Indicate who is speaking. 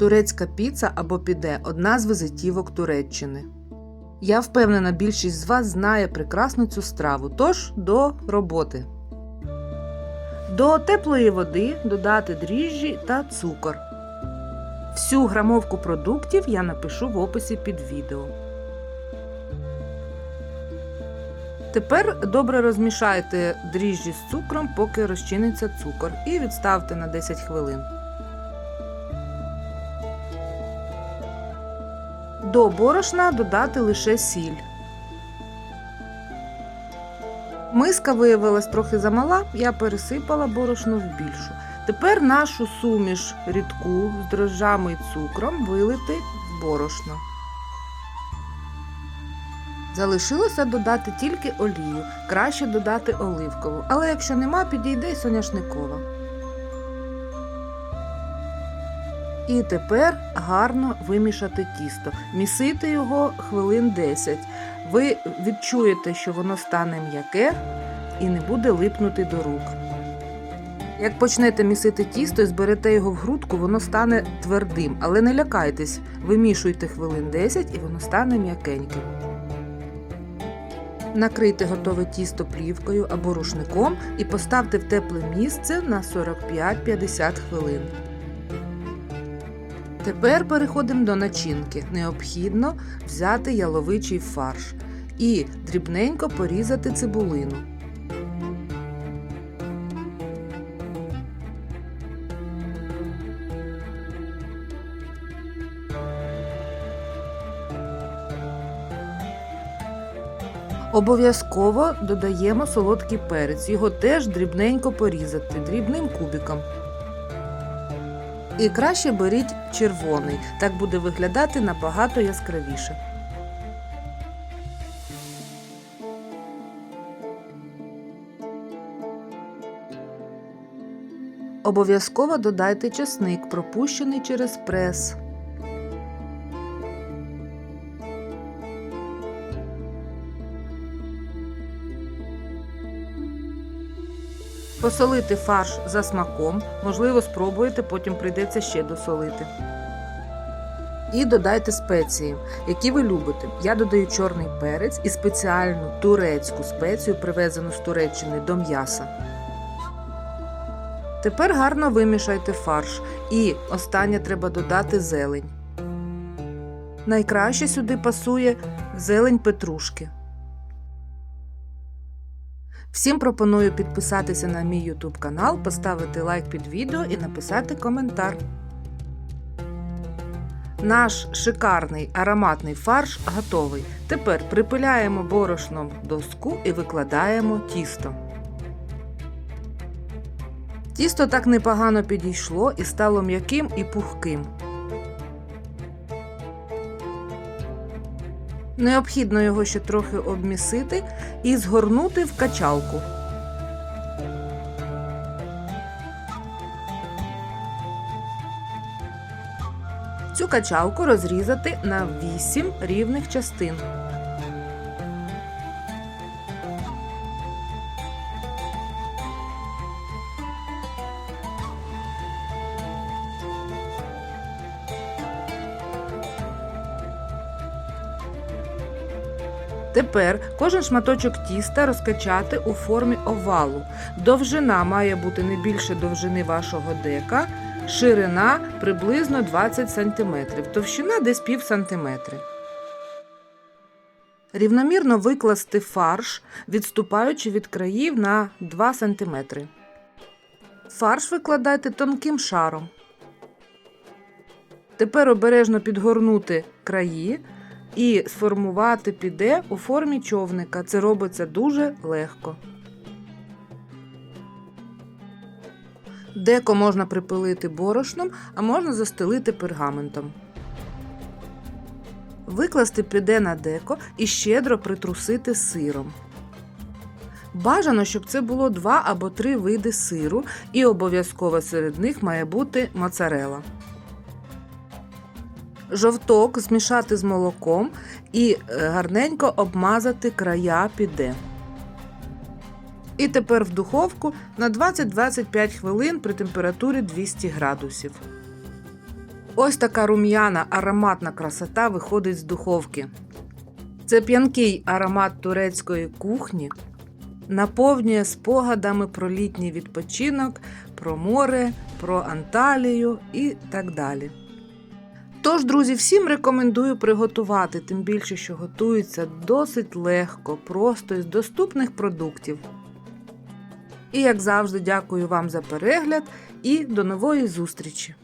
Speaker 1: Турецька піца або піде одна з візитівок Туреччини. Я впевнена, більшість з вас знає прекрасно цю страву, тож до роботи. До теплої води додати дріжджі та цукор. Всю грамовку продуктів я напишу в описі під відео. Тепер добре розмішайте дріжджі з цукром, поки розчиниться цукор, і відставте на 10 хвилин. До борошна додати лише сіль. Миска виявилась трохи замала, я пересипала борошно в більшу. Тепер нашу суміш рідку з дрожжами і цукром вилити в борошно. Залишилося додати тільки олію, краще додати оливкову, але якщо нема, підійде й соняшникова. І тепер гарно вимішати тісто, місити його хвилин 10. Ви відчуєте, що воно стане м'яке і не буде липнути до рук. Як почнете місити тісто і зберете його в грудку, воно стане твердим, але не лякайтесь, вимішуйте хвилин 10 і воно стане м'якеньким. Накрийте готове тісто плівкою або рушником і поставте в тепле місце на 45-50 хвилин. Тепер переходимо до начинки. Необхідно взяти яловичий фарш і дрібненько порізати цибулину. Обов'язково додаємо солодкий перець. Його теж дрібненько порізати, дрібним кубиком. І краще беріть червоний, так буде виглядати набагато яскравіше. Обов'язково додайте чесник, пропущений через прес. Посолити фарш за смаком, можливо, спробуєте, потім прийдеться ще досолити. І додайте спеції, які ви любите. Я додаю чорний перець і спеціальну турецьку спецію, привезену з Туреччини до м'яса. Тепер гарно вимішайте фарш. І останнє треба додати зелень. Найкраще сюди пасує зелень петрушки. Всім пропоную підписатися на мій YouTube канал, поставити лайк під відео і написати коментар. Наш шикарний ароматний фарш готовий. Тепер припиляємо борошном доску і викладаємо тісто. Тісто так непогано підійшло і стало м'яким і пухким. Необхідно його ще трохи обмісити і згорнути в качалку. Цю качалку розрізати на 8 рівних частин. Тепер кожен шматочок тіста розкачати у формі овалу. Довжина має бути не більше довжини вашого дека, ширина приблизно 20 см, товщина десь пів сантиметри. Рівномірно викласти фарш, відступаючи від країв на 2 см. Фарш викладайте тонким шаром. Тепер обережно підгорнути краї і сформувати піде у формі човника. Це робиться дуже легко. Деко можна припилити борошном, а можна застелити пергаментом. Викласти піде на деко і щедро притрусити сиром. Бажано, щоб це було два або три види сиру, і обов'язково серед них має бути моцарела. Жовток змішати з молоком і е, гарненько обмазати края піде. І тепер в духовку на 20-25 хвилин при температурі 200 градусів. Ось така рум'яна ароматна красота виходить з духовки. Це п'янкий аромат турецької кухні наповнює спогадами про літній відпочинок, про море, про Анталію і так далі. Тож, друзі, всім рекомендую приготувати, тим більше, що готується досить легко, просто із доступних продуктів. І як завжди, дякую вам за перегляд і до нової зустрічі!